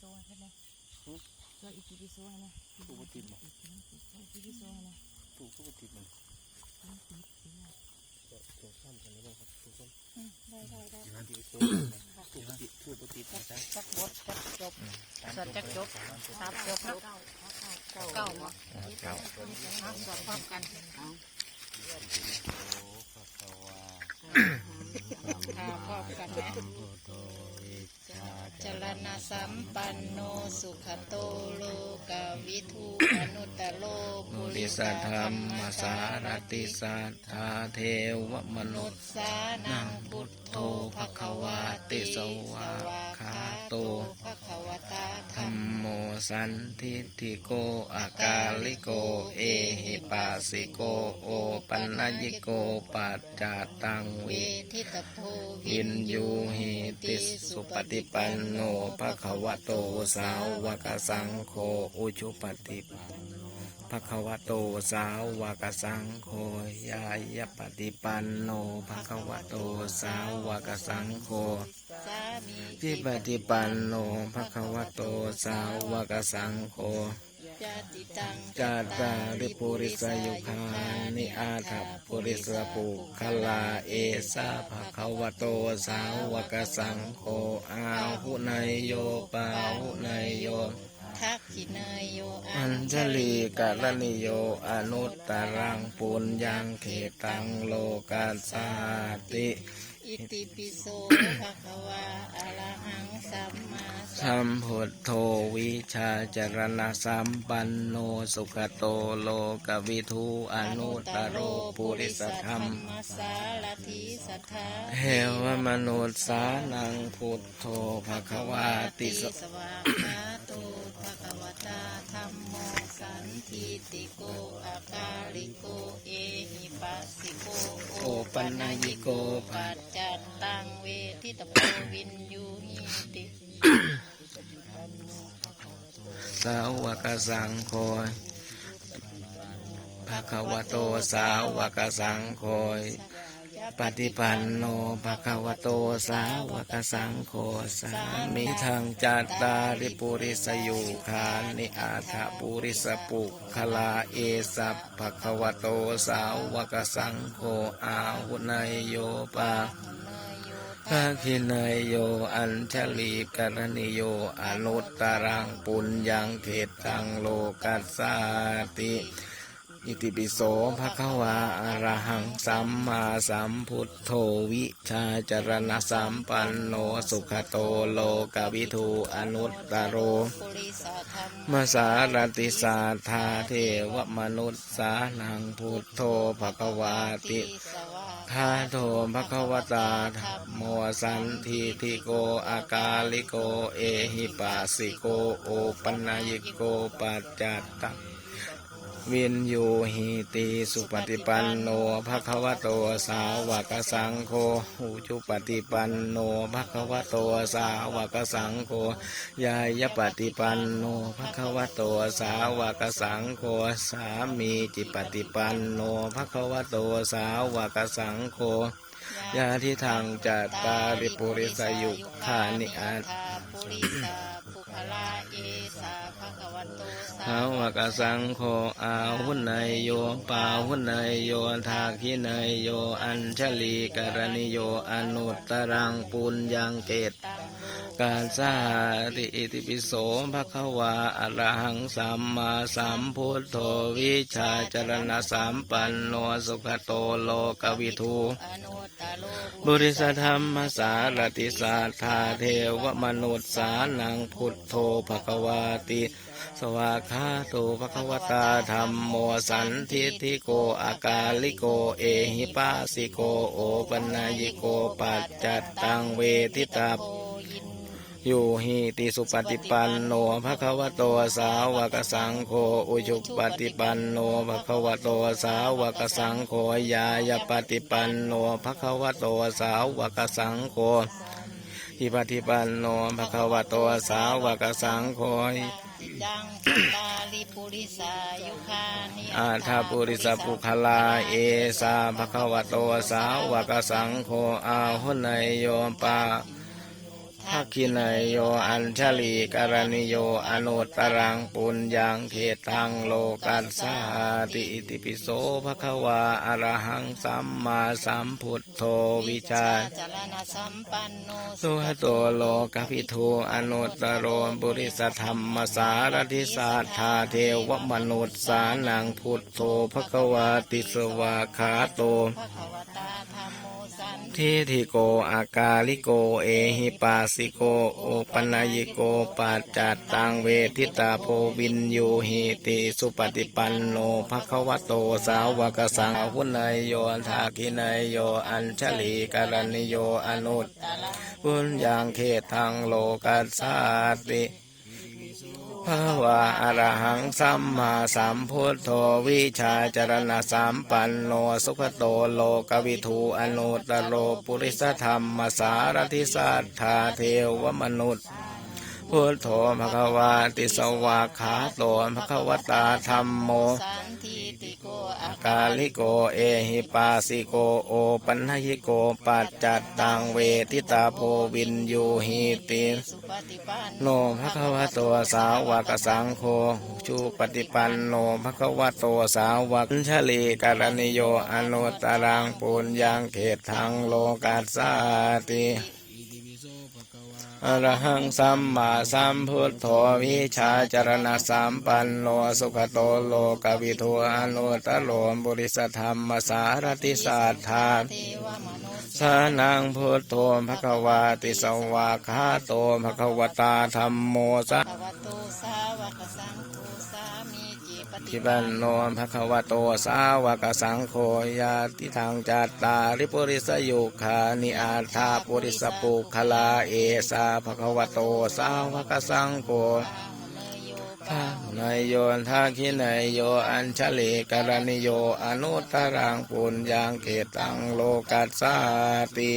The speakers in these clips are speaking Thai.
ให้เพิ่นเลยเจออีกิปิโซให้นะถูกบ่ติดบ่อีกิปิโซให้นะถูกก็บ่ติดมันมันติดเสียจะจะซ้ำกันได้บ่ครับทุกคนอืมได้ได้ได้ที่โซ่ถูกบ่ติดถูกบ่ติดนะจ๊ะจักบดจักจบสวดจักจบสามจบลูกเก้าบ่เก้าเอาสวดพร้อมกันเอาโอ้พระสวาข้าวพร้อมกันนะพุทโธวิชา จรณสัมปันโนสุขโตโลกวิทูอนุตโลมุปุริสธรรมสารติสัทธาเทวมนุษย์สานังพุทโธภควาติสวาคาโตภควตาธรรมโมสันทิฏฐิโกอากาลิโกเอหิปัสสิโกโอปัญญิโกปัจจตังววิทิตโพวินยูหิติสุปฏิปันโนภะคะวะโตสาวกสังโฆอุชุปฏิปันโนภะคะวะโตสาวกสังโฆยายปฏิปันโนภะคะวะโตสาวกสังโฆสามีที่ปฏิปันโนภะคะวะโตสาวกสังโฆจาติตังจาตาริปุริสยุคานิ อาทัพปุริสปุคลาเอสาภะคะวะโตสาวกสังโฆอาหุนยโยปาหุนยโยทักขินายโยอัญชลีกะลนิโยอนุตตรังปุญญังเขตังโลกัสสาติ อิติปิโสภะคะวาอะระหังสัมมาสัสัมมพุทโธวิชาจรณะสัมปันโนสุขโตโลกวิทูอนุตตโรปุริสธรรมมาสารทิสัทธาเทวมนุษย์สานังพุทโธภควาติสสวาคาโต ภะคะวตาธัมโมสันทิติโกอาการิโกเอหิปัสสิโกโอปัญญิโกปัปัจจจัตตังเวทิตโพวินยูหิติสาวกสังโฆภควโตสาวกสังโฆ ปฏิปันโนภควโตสาวกสังโฆสามิทังจัตตาริปุริสยุขานิอาถาปุริสปุคลาเอสัพภควโตสาวกสังโฆอาหุนยโยปาภาคินายโยอัญชลีกรณิโยอนุตตรังปุญญังเขตังโลกัสสาติ อิติปิโสภะคะวาอะระหังสัมมาสัมพุทโธวิชาจรณะสัมปันโนสุขโตโลกวิทูอนุตตโรมาสารติสาธาเทวมนุษย์สานังพุทโธภะคะวาติสวาโทภะคะวตาธัมโมสันทิทิโกอากาลิโกเอหิปัสสิโกโอปัญญิโกปัจจัตตัง วินยูหิติสุปฏิปันโนภะคะวะโตสาวกสังโฆอุจุปฏิปันโนภะคะวะโตสาวกสังโฆยายปฏิปันโนภะคะวะโตสาวกสังโฆสามีจิปฏิปันโนภะคะวะโตสาวกสังโฆยาทิทางจัตตาริปุริสยุคานิอาต โตสาวกสังโฆอาหุนายโยปาหุนายโยทาคินายโยอัญชลีกรณิโยอนุตตรังปุญญังเกตการสาติอิติปิโสภะคะวาอะระหังสัมมาสัมพุทโธวิชาจรณะสัมปันโนสุขโตโลกวิทูบุริสธรรมสารติสาธาเทวมนุษย์สานังพุทโธภควาติ สวากาโตภควตาธรรมโมสันทิทิโกอากาลิโกเอหิปัสสิโกโอปัญญิโกปัจจัตตังเวทิตาอยู่หิติสุปฏิปันโนภะคะวะโตสาวกสังโฆอุชุปฏิปันโนภะคะวะโตสาวกสังโฆยายปฏิปันโนภะคะวะโตสาวกสังโฆ อิปฏิปันโนภะคะวะโตสาวกสังโฆดังสตาลิปุริสายุคานิอาทาปุริสปุคลาเอสาภะคะวะโตสาวกสังโฆอาหุนยโยปาท ภคินายโยอัญชลีกรณิโยอนุตรังปุญญังเขตังโลกัสสาติอิติปิโสภควาอรหังสัมมาสัมพุทโธวิชาจารณสัมปันโนสุหโตโลกภิทูอนุตตโรบุริสธรรมสารทิสาธาเทวมนุษสานังพุทโธภควาติสวาขาโตภควตา ทิทิโกอากาลิโกเอหิปาสิโกโอปัญญิโกปัจจัตตังเวทิตาโพวินยูหิติสุปฏิปันโนภควโตสาวกสังหุนายโยทาคินายโยอัญชลีกรณิโยอนุตุญยังเขตทางโลกัสสาติ ภาวะอรหังสัมมาสัมพุทโธวิชาจรณะสัมปันโนสุขโตโลกวิทูอนุตโรปุริสธรรมสารทิสัทธาเทวมนุษย์พุทโธภควาติสวาขาโตภควตาธรรมโม กาลิโกเอหิปาสิโกโอปัญญิโกปัจจัตตังเวทิตาโพวินยูหิติโนภควะโตสาวกสังโฆชูปฏิปันโนภควะโตสาวกชลีกรณิโยอนุตตรังปุญญังเขตทางโลกัสสาติ อรหังสัมมาสัมพุทโธวิชาจารณะสัมปันโนสุขโตโลกวิทูอนุตตโลมบุริสธรรมสารติสัทธาเทวมนุษย์สานังพุทโธภควาติสวาคาโตภควตาธรรมโมสะ จิปฏิทิปับันนโนภควโตสาวกสังโฆยาติทางจัตตาริปุริสยุขานิอาธาปุริสปุคลาเอสาภควโตสาวกสังโฆเนโยทานายโยนทาคินายโยอัญชลีการณิโยอนุตตรังปุญญังเขตังโลกัสสาติ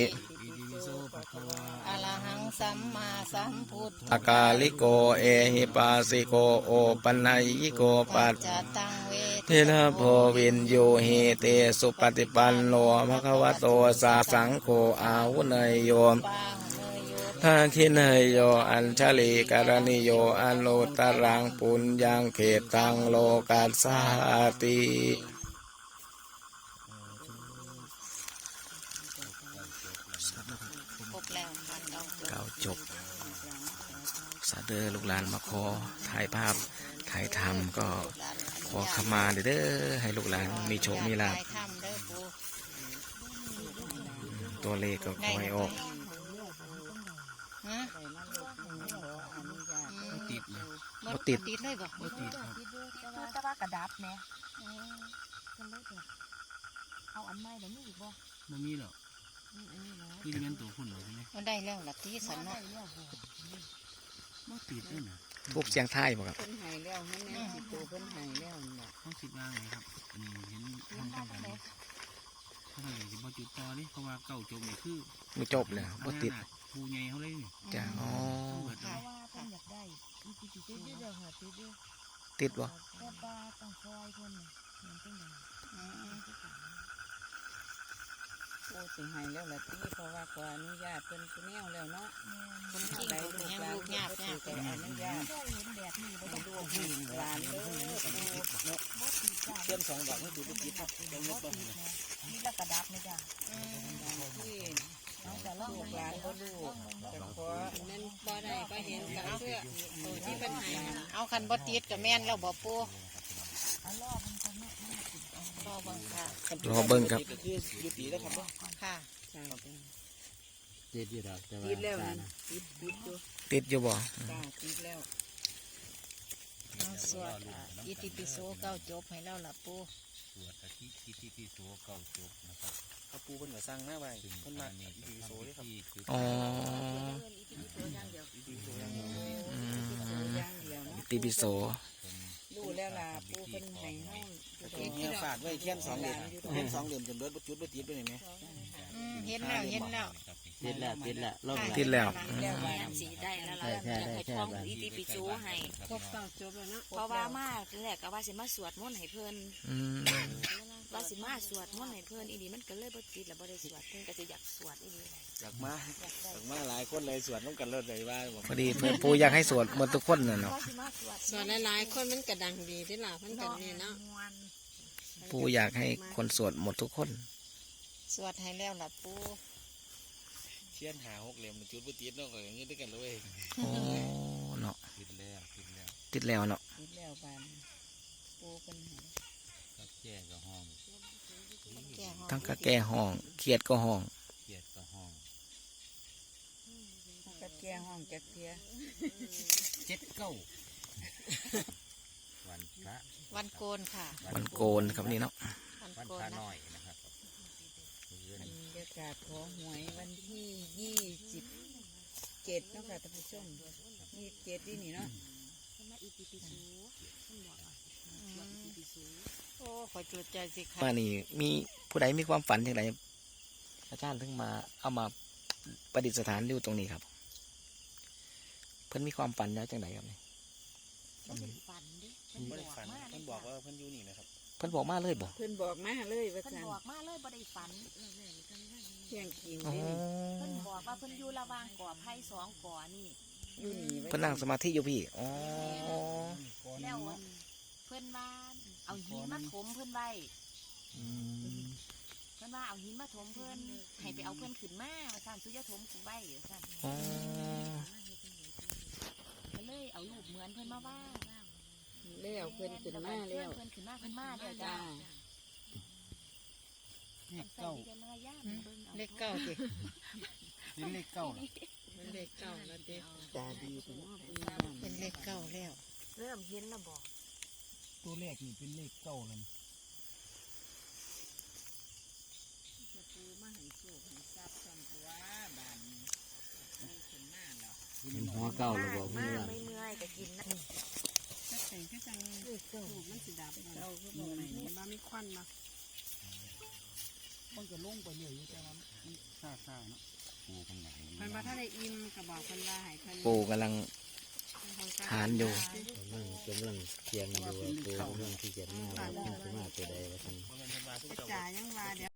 สัมพุทธอากาลิโกเอหิปาสิโกโอปัญญิโกปัจจตังเวเทนะโพวินโยเฮเตสุปฏิปันโนภควโตสาสังโฆอาวุเนยโยมปาทาคินยโยอัญชลีการณิโยอนุตตรังปุญญังเขตังโลกัสสาติาเดอลูกหลานมาขอถ่ายภาพถ่ายทำก็ขอขมาเด้อให้ลูกหลานมีโชคมีลาภได้ทำเด้อปูตัวเลขก็คอยออกฮะติดเลยบ่ติดติดเลยบ่บ่ติดครับแต่ว่ากระดับแหม่กันเลยเถอะเอาอันใหม่เดี๋ยวนี้อีกบ่บ่มีหรอกนี่อันนี้นะคือจะเป็นตัวคุณเหรอใช่ไหมมันได้แล้วล่ะที่สันได้เนาะแล้ว บ่บ่ติดเลยนะทุบเสียงไทายบ่ครับ เพิ่นหายแล้วนั่นแน่สิตัวเพิ่นหายแล้วนั่นน่ะต้องคิดว่าไงครับอันนี้เห็นทางทางกันนี่ถ้าเราอยากจะบ่จุดต่อนี่เพราะว่าเก่าจมนี่คือไม่จบเลยบ่ติดภูใหญ่เขาเลยนี่จ้ะอ๋อเบิดเพเลยราะว่าเพิ่นอยากได้อีกติดติดเด้อค่ะติดเด้อติดบ่แต่ป้าต้องคอยเพิ่นน่ะเหมือนจังได๋อืม โอ้สิให้แล้วล่ะติเพราะว่าขออนุญาตเพิ่นผู้แนวแล้วเนาะจริงๆก็ยังลูกยากยากก็อนุญาตก็เห็นแบบนี้บ่ให้ต้องลูกให้หลานเด้อปู่เนาะบ่ติดจ้ะเชื่อมสองดอกนี่ดูบ่ติดครับยังบ่บ่ติดนะนี่แล้วกระดับไหมจ้ะที่เอาแต่ลองลูกหลานบ่ลูกแต่ขอนั่นบ่ได้ก็เห็นกับเสื้อตัวที่เพิ่นให้นั่นเอาคันบ่ติดก็แม่นแล้วบ่ปูเอารอบมันก็ไม่ไม่ติด รอเบังค่ะรอเบิ่งครับก็คือยุติแล้วครับค่ะจ้าติดอยู่ดอกแต่ว่าติดแล้วนี่ติดติดอยู่ติดอยู่บ่จ้าติดแล้วเอาสวดอ่าอิติปิโสเก้าจบให้แล้วล่ะปูสวดอธิอิติปิโสเก่าจบนะครับพระปูเพิ่นก็สร้างหน้าไว้ซึ่งเพิ่นตมาอนนี้อีก็ดีโซทำเด้พิครับธีคืออ๋ออย่างเดียวเนาะติปิโส รู้แล้วล่ะปู่เพิ่นให้เฮาอยู่ ตรงเนี่นี้ยฝาดไว้เทียนสองเหลี่ยมเทียนสองเหลี่ยมจนเบิดบ่จุดบ่ติดด้วยนี่แหมอืมเห็นแล้วเห็นแล้วติดแล้วติดแล้วค่ะติดแล้วแล้วว่าสีได้แล้วเราอยากให้ท่องอิติปิโสให้ครบเก้าจบแล้วเนาะเพราะว่ามาทีแรกก็ว่าสิมาสวดมนต์ให้เพิ่นเพิ่ว่าสิมาสวดมนต์ให้เพิ่นอีนี่มันก็เลยบ่ติดแล้วบ่ได้สวดเพิ่นก็จะอยากสวดอีนี่อยากมาอยากมาหลายคนเลยสวดน้องกันเลยเลยว่าพอดีเพื่อนปูอยากให้สวดหมดทุกคนน่ะเนาะว่าสิมาสวดส่วนหลายๆคนมันกระดังดีที่ล่ะมันกันนี่เนาะ ปูอยากให้คนสวดหมดทุกคน สวดให้แล้วล่ะปูเชียนหาหกเหลี่ยมจุดบุตรีน้องก็อย่างนี้ด้วยกันเลยโอ้เนาะติดแล้วติดแล้วติดแล้วเนาะคิดแล้วบานปูเป็นให้ก็แจ้ก็ห้องแก่ห้องทั้งกะแก่ห้องเครียดก็ห้องเกียดก็ห้องก็แก่ห้องจักเทียเจ็ดเก้า วันพระวันโกนค่ะมันโกนครับนี่เนาะวันวันโกพนระนะน้อยนะครับเดือนบรรยากาศของหวยวันที่ยี่สิบเจ็ดเนาะค่ะท่านผู้ชมยี่สิบเจ็ดที่นี่เนาะมาอีติปิโสเพิ่นบอกว่าสวดอีติปิโสโอ้ขอจุดใจสิค่ะมานี่มีผู้ใดมีความฝันอย่างไรอาจารย์ถึงมาเอามาประดิษฐานอยู่ตรงนี้ครับ เพิ่นมีความฝันแล้วจังไดครับนี่บ่ได้ฝัน เด้เพิ่นไม่บได้อกฝันมาเพิ่นบอกว่าเพิ่นอยู่นี่นะครับเพิ่นบอกมาเลยบ่เพิ่นบอกมาเลยว่าเพิ่นซั่นบอกมาเลยบ่ได้ฝันเที่ยงกินอ๋อเด้นี่เพิ่นบอกว่าเพิ่นอยู่ระหว่างก่อไผ่สองก่อนี่ อยู่นี่ไว้เพิ่นนั่งสมาธิอยู่พี่อ๋อแล้วอันเพิ่นว่าเอาหินมาถมเพิ่นไว้อืมเพิ่นว่าเอาหินมาถมเพิ่นให้ไปเอาเพิ่นขึ้นมาว่าซั่นสุยะถมขึ้นไว้ว่าซั่นอ๋อก็เลยเอารูปเหมือนเพิ่นมาว่าแล้ว เพิ่นขึ้นมาแล้วเพิ่นขึ้นมาเพิ่นมาแล้วจ้าจ้าเลขใส่เก้าวิจารณญาณเบิ่งเอาเลขเก้าสิเป็นเลขเก้าน่ะเป็นเลขเก้าแล้วเด็กตาดีเป็นเป็นเลขเก้าแล้วเริ่มเห็นแล้วบอกตัวเลขนี่เป็นเลขเก้าเลยเป็นหัวเก้าหรือบอกมาเพื่อนไม่เมื่อยก็กินนะ มันก็ลงไปเรื่อยอยู่แต่ว่ามันซ่าซ่าเนาะปูข้างไหนเพิ่นว่าถ้าได้อิ่มก็บอกเพิ่นว่าห้เพิ่นปูกำลังทานอยู่กำลังกำลังเคียงอยู่ปูกำลังที่จะมาว่าขึ้นมาตัวใดว่าท่านเพราะมันเป็นมาทุกเจ้าจ่ายังว่าเดี๋ยว